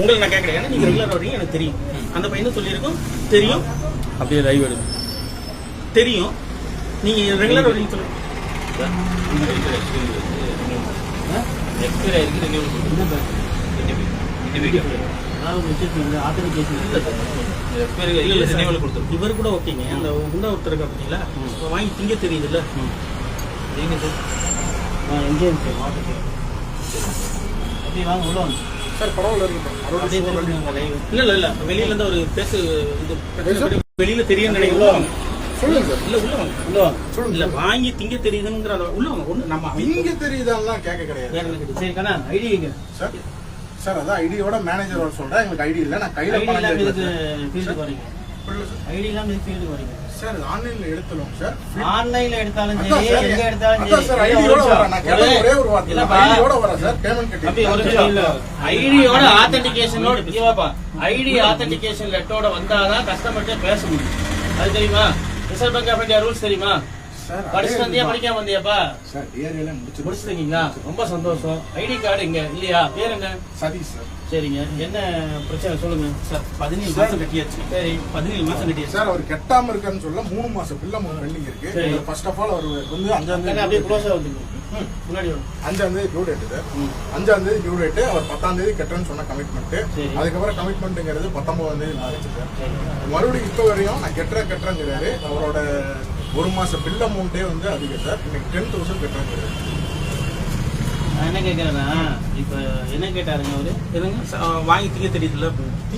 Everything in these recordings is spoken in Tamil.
உங்களை நான் கேட்கறேன். ஏன்னா நீங்க ரெகுலர் வரீங்க எனக்கு தெரியும். அந்த பையனும் சொல்லியிருக்கோம். தெரியும். அப்படியே லைவ் தெரியும். நீங்க ரெகுலர் வரீங்க சொல்லுங்க. இல்ல இவர் கூட ஓகேங்க. அந்த உண்டா ஒருத்தர் இருக்கா பார்த்தீங்களா இப்ப வாங்கி திங்க தெரியுதுல்ல. நீங்க சார் சார் பரவாயில்ல இருக்கட்டும் அப்படியே அறுபது திரும்ப live. இல்ல இல்ல இல்ல. வெளியில இருந்து ஒரு பேசு இது வெளியில தெரியும் நினைக்கிறோம் சொல்லுங்க சார். இல்ல உள்ள வாங்க. உள்ள இல்ல வாங்கி திங்க தெரியுதுங்கிற உள்ள வாங்க ஒண்ணு நம்ம இங்க தெரியுதான்லாம் கேட்க கிடையாது. சரி கண்ணா ஐடி எங்க? சார் சார் அதான் ஐடியோட மேனேஜர் சொல்றேன் எங்களுக்கு ஐடி இல்ல. நான் கையில ஐடி இல்லாம இதுக்கு ஃபீல்டுக்கு வரீங்க சார். ஐடி இல்லாம இதுக்கு ஃபீல்டுக்கு வரீங்க சார் ஆன்லைன்ல எடுத்துரும் சார் ஆன்லைன்ல எடுத்தாலும் சரி எங்க எடுத்தாலும் அதான் சார். சரி ஐடியோட வரேன். நான் கேட்ட ஒரே ஒரு வார்த்தை. இல்லப்பா. ஐடியோட வரேன் சார் பேமெண்ட் தம்பி ஒரு கட்டி நிமிஷம். ஐடியோட ஆத்தென்டிகேஷனோட இவாப்பா ஐடி ஆத்தென்டிகேஷன் லெட்டரோட வந்தாதான் கஸ்டமர்கிட்ட பேச முடியும். அது தெரியுமா? Reserve Bank of India rules தெரியுமா? படிச்சுட்டு வந்தியா படிக்காம வந்தியாப்பா? சார் ஏரியால முடிச்சு முடிச்சிருக்கீங்களா ரொம்ப சந்தோஷம். ஐடி கார்டு இங்க இல்லையா? பேர் என்ன? சதீஷ் சார் சரிங்க. என்ன பிரச்சனை சொல்லுங்க. சார் பதினேழு மாசம் கட்டியாச்சு. சரி பதினேழு மாசம் கட்டியாச்சு. சார் அவர் கெட்டாம இருக்கான்னு சொல்ல மூணு மாசம் பில்ல மூணு பெண்டிங் இருக்கு. ஃபர்ஸ்ட் ஆஃப் ஆல் அவர் வந்து அஞ்சாம் அப்படியே க்ளோஸா ம், முன்னாடி. அஞ்சாம் தேதி டியூ டேட் சார் ம். அஞ்சாம் தேதி டியூ டேட் அவர் பத்தாம் தேதி கட்டுறேன்னு சொன்ன கமிட்மெண்ட். அதுக்கப்புறம் கமிட்மெண்ட்ங்கிறது பத்தொன்பதாம் தேதி சரி. மறுபடியும் இப்போ வரையும் நான் கெட்டுறேன் கட்டுறேங்கிறாரு அவரோட ஒரு மாசம் பில் அமௌண்ட்டே வந்து அதிகம் சார் இன்னைக்கு டென் தௌசண்ட் கட்டுறேங்கிறாரு நான் என்ன கேக்குறேன்னா இப்ப என்ன கேட்டாருங்க அவரு? என்னங்க? ச- வாங்கி திங்க தெரியுதுல்ல?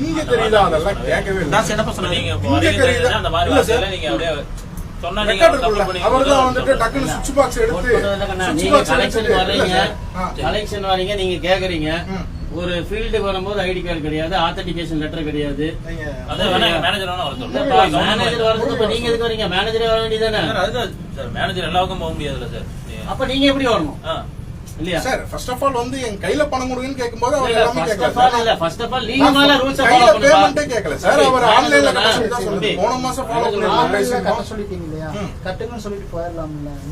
இங்க தெரியுதா? அதெல்லாம் கேட்கவே இல்லை. நான் என்னப்பா சொன்னீங்க. வரீங்க? அந்த மாதிரி சார். நீங்க அப்படியே box கலெக்ஷன் வர்றீங்க. நீங்க கேக்குறீங்க. ஒரு ஃபீல்டுக்கு வரும்போது ஐடி கார்டு கிடையாது ஆத்தென்டிகேஷன் லெட்டர் கிடையாது. மேனேஜர் வரதுக்கு இப்ப நீங்க எதுக்கு வரீங்க? மேனேஜரே வர வேண்டியதானே சார் அதுதான் சார் மேனேஜர் எல்லாருக்கும் போக முடியாதுல்ல சார் அப்ப நீங்க எப்படி வரணும். இல்லையா? சார் ஃபர்ஸ்ட் ஆஃப் ஆல் வந்து என் கையில பணம் கொடுங்கன்னு கேட்கும்போது அவர் எல்லாமே கேட்கல. இல்ல, சார் நீங்க மேல. பேமெண்ட்டே கேட்கல. அவர் ஆன்லைன்ல கட்ட சொல்லி. தான் போன மாசம் ஃபாலோ பண்ணி நான் பேசிருக்கோம் கட்ட சொல்லிட்டீங்க இல்லையா ம். கட்டுங்கன்னு சொல்லிட்டு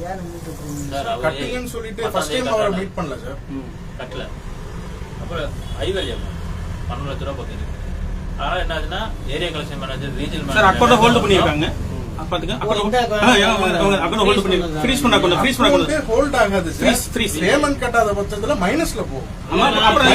ஏன் இருக்கீங்க? கட்டிங்கன்னு ஃபர்ஸ்ட் டைம் அவரை. மீட் பண்ணல சார். கட்டல. அப்புறம் ஐவேல்யம் பன்னெண்டு லட்ச ரூபா பத்திருக்கு அதனால என்ன ஆச்சுன்னா area collection manager regional sir account hold பண்ணிருக்காங்க மைனஸ்ல போகும் அப்புறம்.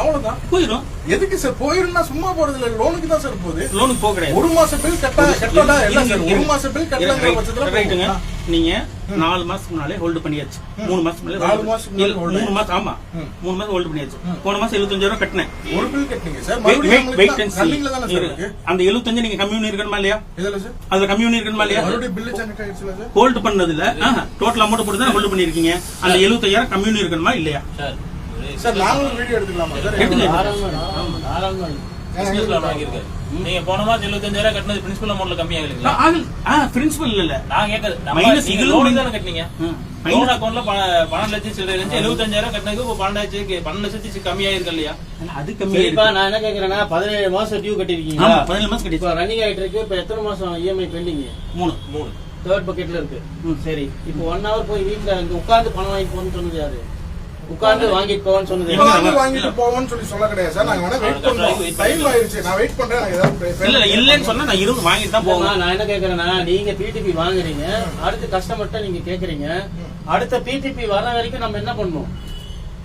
அவ்வளவுதான். போயிடும் எதுக்கு சார் போயிருந்தா சும்மா போறது இல்ல லோனுக்கு தான் சார் போகுது. லோனுக்கு போக கிடையாது ஒரு மாசம் பில் கட்டா கட்டல இல்ல சார் ஒரு மாசம் பில் கட்டலங்கிற பட்சத்துல ரைட்டுங்க. நீங்க நாலு மாசத்துக்கு முன்னாலே ஹோல்டு பண்ணியாச்சு. மூணு மாசத்துக்கு முன்னாலே நாலு மாசத்துக்கு மூணு மாசம் ஆமா. மூணு மாசம் ஹோல்டு பண்ணியாச்சு. போன மாசம் எழுபத்தஞ்சு ரூபா கட்டினேன். ஒரு பில் கட்டினீங்க சார் வெயிட் இருக்கு? அந்த எழுபத்தஞ்சு நீங்க கம்யூனி இருக்கணுமா இல்லையா? இதுல சார் அதுல கம்யூனி இருக்கணுமா இல்லையா? மறுபடியும் பில்லு ஜெனரேட் ஆயிடுச்சுல சார் ஹோல்டு பண்ணதுல டோட்டல் அமௌண்ட் போட்டு தான் ஹோல்டு பண்ணிருக்கீங்க அந்த எழுபத்தாயிரம் கம்யூனி இருக்கணுமா இல்லையா? சார் சார் நாங்களும் வீடியோ எடுத்துக்கலாமா? சார் நீங்க போன மாசம் எழுபத்தஞ்சாயிரம் கட்டினது பிரின்சிபல் அமௌண்ட்ல கம்மியா இல்லைங்களா பிரின்சிபல் இல்ல நான் கேட்கறது லோன் தானே கட்டினீங்க. லோன் அக்கௌண்ட்ல பன்னெண்டு லட்சம் சில்லறை இருந்துச்சு எழுபத்தஞ்சாயிரம் கட்டினதுக்கு இப்போ பன்னெண்டாயிரத்துக்கு பன்னெண்டு லட்சத்துக்கு கம்மியா இருக்கு இல்லையா? அது கம்மியா நான் என்ன கேக்குறேன்னா பதினேழு மாசம் டியூ ஆமா கட்டிருக்கீங்களா பதினேழு மாசம் இப்ப கட்டிச்சு ரன்னிங் ஆயிட்டு இருக்கு இப்ப எத்தனை மாசம் இஎம்ஐ பெண்டிங் மூணு. மூணு. தேர்ட் பக்கெட்ல இருக்கு. சரி இப்போ ஒன் ஹவர் போய் வீட்ல இங்க உட்கார்ந்து பணம் வாங்கி போன்னு சொன்னது யாரு? உட்கார்ந்து வாங்கிட்டு போன்னு சொன்னது வாங்கிட்டு போவோம்னு சொல்லி சொல்ல கிடையாது சார். நாங்க வேணா வெயிட் பண்றோம் டைம் ஆயிருச்சு நான் வெயிட் பண்றேன் ஏதாவது இல்ல இல்ல இல்லன்னு சொன்னா நான் இருந்து வாங்கிட்டு தான் போவேன் நான் என்ன கேக்குறேன்னா நீங்க பிடிபி வாங்குறீங்க. அடுத்து கஸ்டமர்ட்ட நீங்க கேக்குறீங்க. அடுத்த பிடிபி வர வரைக்கும் நம்ம என்ன பண்ணணும்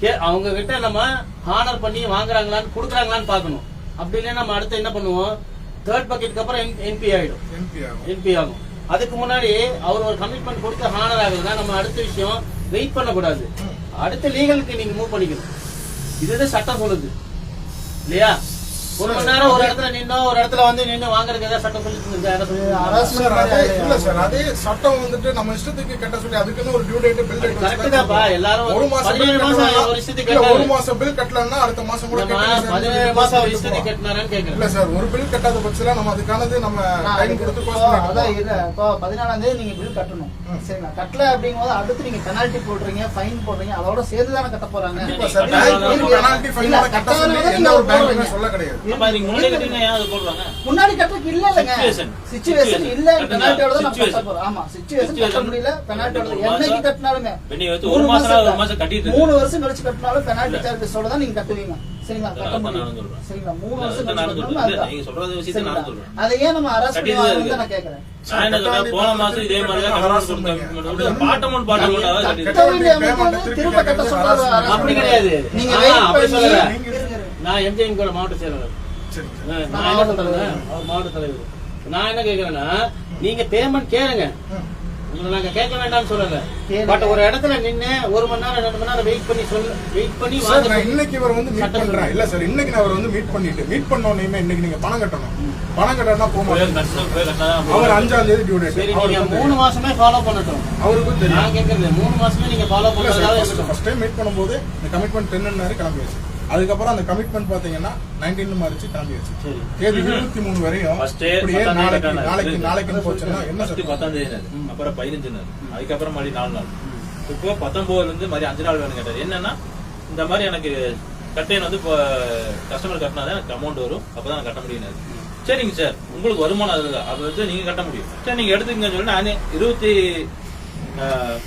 கே- அவங்க கிட்ட நம்ம ஹானர் பண்ணி வாங்குறாங்களான்னு குடுக்குறாங்களான்னு பார்க்கணும். அப்படி இல்லைன்னா நம்ம அடுத்து என்ன பண்ணுவோம்? தேர்ட் பக்கெட்டுக்கு அப்புறம் என்பி ஆயிடும். எம்பி ஆகும். அதுக்கு முன்னாடி அவர் ஒரு கமிட்மெண்ட் கொடுத்து ஹானர் ஆகுதுன்னா நம்ம அடுத்த விஷயம். வெயிட் பண்ணக்கூடாது. அடுத்த லீகலுக்கு நீங்க மூவ் பண்ணிக்கணும். இதுதான் சட்டம் சொல்லுது இல்லையா? ஒரு மணி நேரம் ஒரு இடத்துல நின்னோ ஒரு இடத்துல வந்து நின்னு வாங்குறதுக்கு ஏதாவது சட்டம் சொல்லி சார் அதே மாதிரி இல்ல சார். அதே சட்டம் வந்துட்டு நம்ம இஷ்டத்துக்கு கட்ட சொல்லி அதுக்குன்னு ஒரு டியூ டேட் பில் எல்லாரும் ஒரு மாசம் ஒரு இஷ்டத்துக்கு ஒரு மாசம் பில் கட்டலன்னா அடுத்த மாசம் கூட பதினேழு மாசம் ஒரு இஷ்டத்துக்கு கட்டினாரான்னு இல்ல சார் ஒரு பில் கட்டாத பட்சத்துல நம்ம அதுக்கானது நம்ம டைம் கொடுத்து அதான் இல்ல. இப்போ பதினாலாம் தேதி நீங்க பில் கட்டணும். சரிங்களா? கட்டல அப்படிங்கும்போது அடுத்து நீங்க பெனால்டி போடுறீங்க ஃபைன் போடுறீங்க அதோட சேர்த்து தானே கட்ட போறாங்க கட்ட சொல்லி கிடையாது. முன்னாடி கட்டுறதுக்கு இல்ல இல்லங்க. சிச்சுவேஷன் இல்ல. பெனால்ட்டியோட தான் நம்ம Situation. கட்ட போறோம் ஆமா சிச்சுவேஷன் கட்ட. முடியல பெனால்ட்டியோட ஒரு என்னைக்கு மாசம் கட்டினாலுமே. வெளிய வச்சு ஒரு மாசம் ஒரு மாசம் கட்டிட்டு மூணு வருஷம் கழிச்சு கட்டினாலும் பெனால்ட்டி சார்ஜஸோட தான் நீங்க கட்டுவீங்க. சரிங்களா? கட்ட முடியும். சரிங்களா? மூணு வருஷம் கழிச்சு. அதை ஏன் நம்ம அரசு. நான் கேக்குறேன் போன மாசம் இதே மாதிரி amount வந்து திரும்ப கட்ட. அப்படி கிடையாது. நீங்க. நான் எம்ஜிஎம் கூட மாவட்ட செயலாளர். நான் என்ன மாவட்ட தலைவர். நான் என்ன கேக்குறேன்னா நீங்க பேமெண்ட் கேளுங்க. உங்களை நாங்க கேட்க வேண்டாம்னு சொல்லல. பட் ஒரு இடத்துல நின்னு ஒரு மணி நேரம் ரெண்டு மணி நேரம் வெயிட் பண்ணி சொல்ல வெயிட் பண்ணி நான் இன்னைக்கு இவர் வந்து மீட் பண்றேன் இல்ல சார் இன்னைக்கு நான் அவர் வந்து மீட் பண்ணிட்டு மீட் பண்ண உடனே இன்னைக்கு நீங்க பணம் கட்டணும். பணம் கட்டணும்னா போக மாட்டேன். அவர். அஞ்சாம் தேதி டியூ டேட் சரி நீங்க மூணு மாசமே ஃபாலோ பண்ணட்டும். அவருக்கும் தெரியும். நான் கேக்குறது மூணு மாசமே நீங்க ஃபாலோ ஃபர்ஸ்ட் டைம் மீட் பண்ணும்போது இந்த கமிட்மெண்ட் டென்னு கிளம்பியாச்சு. அதுக்கப்புறம் அந்த கமிட்மெண்ட் பாத்தீங்கன்னா நைன்டீன் மாறிச்சு கிளம்பியாச்சு சரி. தேதி இருபத்தி மூணு வரையும் தேதி நாளைக்கு. நாளைக்கு போச்சுன்னா என்ன சார் பத்தாம் தேதினாரு. அப்புறம் பதினஞ்சுனாரு. அதுக்கப்புறம் மறுபடியும் நாலு நாள். இப்போ பத்தொன்பதுல இருந்து மாதிரி அஞ்சு நாள் வேணும் கேட்டாரு. என்னன்னா இந்த மாதிரி எனக்கு கட்டையன் வந்து இப்போ கஸ்டமர் கட்டினாதான் எனக்கு அமௌண்ட் வரும். அப்பதான் நான் கட்ட முடியும் சரிங்க சார். உங்களுக்கு வருமானம் அதுல அது வந்து நீங்க கட்ட முடியும். சரி நீங்க எடுத்துக்கங்கன்னு சொல்லி நானே இருபத்தி ஆஹ்,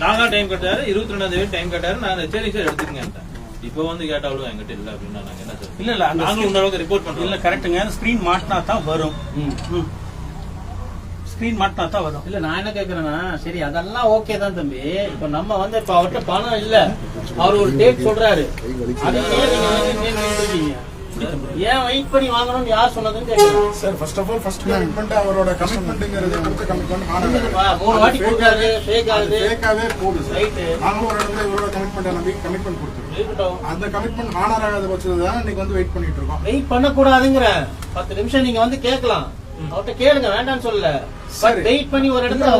நாலு நாள் டைம் கட்டாரு இருபத்தி ரெண்டாம் தேதி டைம் கட்டாரு. நான் சரிங்க சார் எடுத்துக்கங்கன்ட்டேன். இப்போ வந்து கேட்டாலும் என்கிட்ட இல்ல அப்படின்னா நாங்க என்ன சார்? இல்ல இல்ல அந்த நாங்களும் இந்த அளவுக்கு ரிப்போர்ட் பண்றோம். இல்ல கரெக்ட்டுங்க ஸ்கிரீன் மாட்டினா தான் வரும். ம். ஸ்கிரீன் மாட்டினா தான் வரும். இல்ல நான் என்ன கேக்குறேன்னா சரி அதெல்லாம் ஓகே தான் தம்பி. இப்ப நம்ம வந்து இப்ப அவர்கிட்ட பணம் இல்ல. அவர் ஒரு டேட் சொல்றாரு. அது ஏன் வெயிட் பண்ணி வாங்கணும்னு யார் சொன்னதுன்னு கேக்குறேன். Sir first of all first commitment அவரோட கமிட்மெண்ட்ங்கிறது கொடுத்த கமிட்மெண்ட் வா, மூணு வாட்டி கொடுத்தாரு, fake ஆகுது. ஃபேக்காவே போகுது சார் Right. நாங்களும் ஒரு இடத்துல இவரோட கமிட்மெண்ட் நம்பி கமிட்மெண்ட் கொடுத்துருக்கோம். அந்த கமிட்மெண்ட் ஹானர் ஆகாத பட்சத்துல தான் இன்னைக்கு வந்து வெயிட் பண்ணிட்டு இருக்கோம். வெயிட் பண்ண கூடாதுங்கிற பத்து நிமிஷம் நீங்க வந்து கேட்கலாம். அவர்கிட்ட கேளுங்க வேண்டாம்னு சொல்லல. வெயிட் பண்ணி ஒரு இடத்துல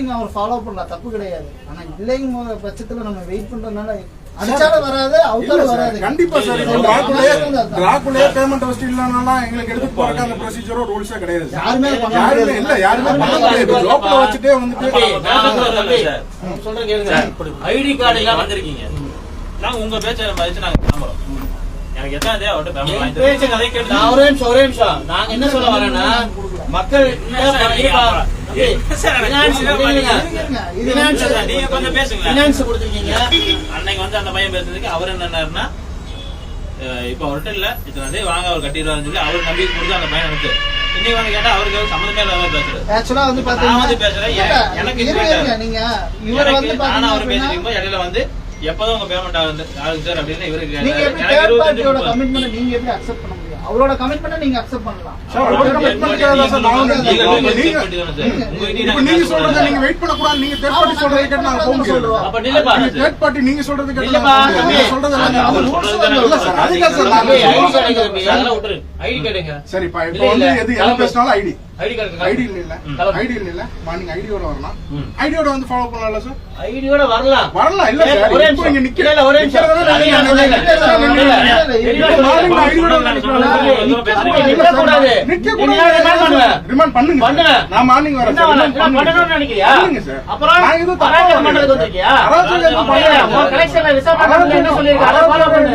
நீங்க அவர் ஃபாலோ பண்ணலாம் தப்பு கிடையாது. ஆனா இல்லைங்க பட்சத்துல நம்ம வெயிட் பண்றதுனால கண்டிப்பா சார் இல்ல, இப்போ இல்ல, டிராக்குலே இல்ல. டிராக்குலே பேமெண்ட் வசதி இல்லைனாலாம் எங்களுக்கு எடுத்து போறதுக்கு அந்த ப்ரொசீஜரோ ரூல்ஸே கிடையாது. யாருமே அதை பண்ண யாருமே முடியாது. இல்ல யாருமே பண்ண முடியாது. ஜோப்ல வச்சுட்டே வந்துட்டு சொல்றேன் கேளுங்க. ஐடி கார்டு இல்லாம வந்திருக்கீங்க. உங்க பேச்சை மதிச்சு நாங்க கிளம்புறோம். எனக்கு எத்தனை தேவை அவர்கிட்ட பேமெண்ட் என் வாங்கி பேச்சு தரேன். கதை கேட்டு நான் ஒரே நிமிஷம் ஒரே நிமிஷம். நாங்க என்ன சொல்ல வரேன்னா மக்கள் அன்னைக்கு வந்து அந்த பையன் பேசுறதுக்கு அவர் என்னன்னாருன்னா அஹ் இப்ப அவர்கிட்ட இல்ல. இத்தனை தேதி வாங்க அவர் கட்டிடுவாருன்னு சொல்லி அவர் நம்பி கொடுத்து அந்த பையன் அனுப்பிச்சு இன்னைக்கு வந்து கேட்டா அவருக்கு சம்மந்தமே இல்லாம பேசுறாரு. ஆக்சுவலா வந்து நான் வந்து பேசுறேன், எனக்கு நீங்க இவர் வந்து நானும் அவர் போது இடையில வந்து எப்பதான் உங்க பேமெண்ட் ஆகுது? ஆகுது சார் அப்படின்னு இவருக்கு நீங்க எப்படி எனக்கு தேர்ட் இருபத்தஞ்சு பார்ட்டியோட முப்பது. கமிட்மெண்ட் நீங்க எப்படி அக்செப்ட் பண்ண முடியும்? அவரோட கமிட்மெண்ட் நீங்க அக்செப்ட் பண்ணலாம். நீங்க சொல்றத. நீங்க வெயிட் பண்ணக்கூடாது. நீங்க தேர்ட் பார்ட்டி சொல்றதை கேட்டு நாங்க போக முடியாது. அப்ப நில்லுப்பா தேர்ட் பார்ட்டி நீங்க சொல்றது கேட்டு நாங்க. சொல்றது அவர் சொல்றது இல்ல சார், சார் ஐடி சொல்றோம். கேடுங்க இப்ப வந்து. எது கிளம்பு. பேசினாலும் ஐடி. ஐடி கார்டு ஐடி இல்ல. ஐடி இல்ல மார்னிங் ஐடியோட வரலாம். ஐடியோட வந்து ஃபாலோ பண்ணலாம்ல சார் ஐடியோட வரலாம். வரலாம். இல்ல சார் ஒரே இங்க இல்ல, ஒரே நிமிஷம். மார்னிங் ஐடியோட. நிக்க? ரிமாண்ட் பண்ணுங்க. நான் மார்னிங் வரேன். பண்ணணும்னு நினைக்கிறியா? பண்ணுங்க சார். அப்புறம் நான் வந்திருக்கியா? என்ன பண்ணு.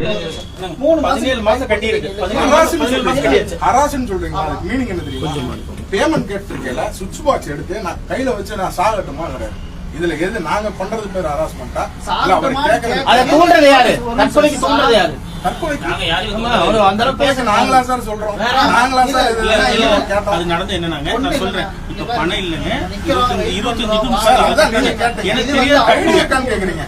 மூணு மாசம் பதினேழு மாசம் கட்டி இருக்கு. மாசம் சொல்றீங்க. மீனிங் என்ன தெரியுமா? பேமெண்ட் கேட்டிருக்கேல சுவிட்ச் பாக்ஸ் எடுத்து நான் கையில வச்சு நான் சாகட்டுமா கிடையாது இதுல எது? நாங்க பண்றது பேர் ஹராஸ்மெண்டா அவர் கேட்கறது அதை தூண்டுறது யாரு? தற்கொலைக்கு தூண்டுறது யாரு? நாங்களா சார் சொல்றோம்? நாங்களா சார் அது நடந்து என்னன்னாங்க நான் சொல்றேன். இப்ப பணம் இல்லைங்க. இருபத்தஞ்சு. எனக்கு வந்து கேக்குறீங்க.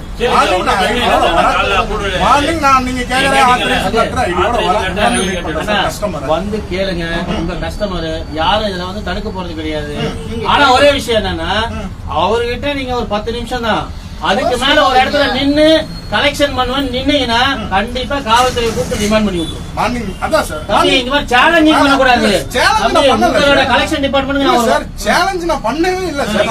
கேளுங்க. உங்க கஸ்டமர் யாரும் இதுல வந்து தடுக்க போறது கிடையாது. ஆனா ஒரே விஷயம் என்னன்னா அவர்கிட்ட நீங்க ஒரு பத்து நிமிஷம் தான் அதுக்கு மேல ஒரு இடத்துல நின்னு கலெக்ஷன் பண்ணுவேன்னு நின்னீங்கன்னா கண்டிப்பா காவல்துறை கூப்பிட்டு டிமாண்ட் பண்ணி விட்டுரும். இந்த மாதிரி சேலஞ்சிங் பண்ணக்கூடாது. உங்களோட. கலெக்ஷன் டிபார்ட்மெண்ட் சேலஞ்ச் நான் பண்ணவே இல்ல சார்